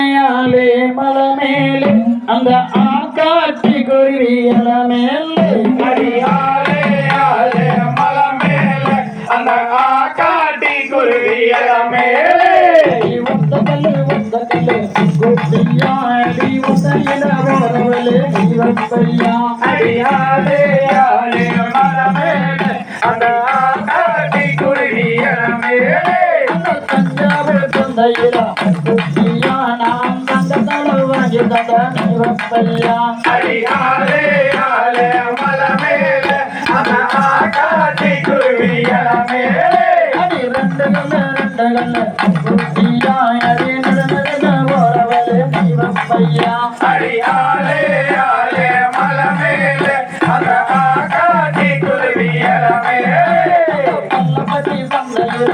மேலே மலை மேலே அந்த ஆக்காட்டி குருவியல மேலே அடியாலே ஆலே மலை மேலே அந்த ஆக்காட்டி குருவியல மேலே அடி ஒத்த கல்லு ஒத்த கல்லு குட்டியா அடி ஒத்தையில போறவளே இவப்பையா அடியாலே ஆலே மலை மேலே அந்த தஞ்சாவூர் தொந்தையில குட்டியா நான் தந்த தலை வாங்கி தந்த இவப்பையா அடியாலே ஆலே மலை மேலே அந்த ஆக்காட்டி குருவியல மேலே அடி ரெண்டு கல்லு ரெண்டு கல்லு குட்டியா அடி நட நடந்த போறவளே இவப்பையா அடியாலே ஆலே மலை. மேலே அந்த ஆக்காட்டி குருவியல மேலே பல்லப்பட்டி சந்தையில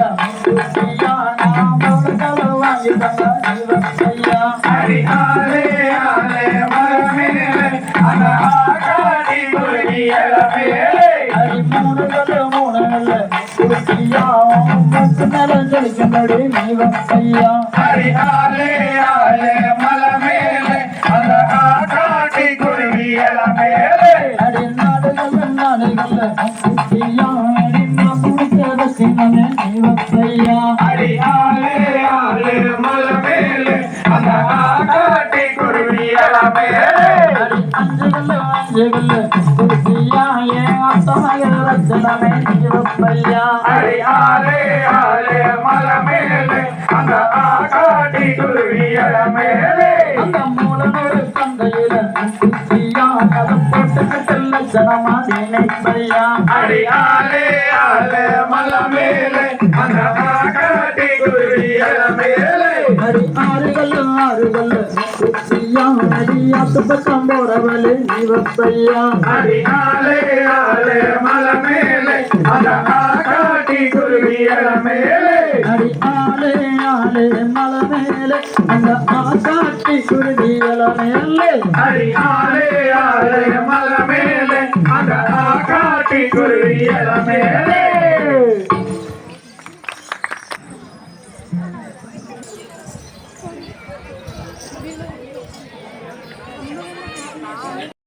ஜலிக்கும்படி இவப்பையா அடியாலே ஆலே மலை மேலே அந்த ஆக்காட்டி குருவியல மேலே அடி நாடுகள் நாடுகள் குட்டியா அடி நான் குடிக்காத சின்னமே இவப்பையா அடியாலே ஆலே கல்லு அஞ்சு கல்லு குட்டியா ஏன் அத்தமகள் ரத்தனமே இவப்பையா அடியாலே ஆலே மலை மேலே அந்த ஆக்காட்டி குருவியல மேலே அந்த மூலனோடு சந்தையில குட்டியா அதை போட்டு செல்ல ஜனமா நினைப்பையா அடியாலே ஆலே மலை மேலே அந்த ஐயா ஐயா சுபக்கம் போறவளே நீவப்பையா அடியாலே ஆலே மல மேலே காட்டி குருவியல மேலே அடியாலே ஆலே மல மேலே அந்த ஆகாட்டி குருவியல மேலே அடியாலே ஆலே மல மேலே அந்த ஆகாட்டி குருவியல மேலே ¡Suscríbete al canal!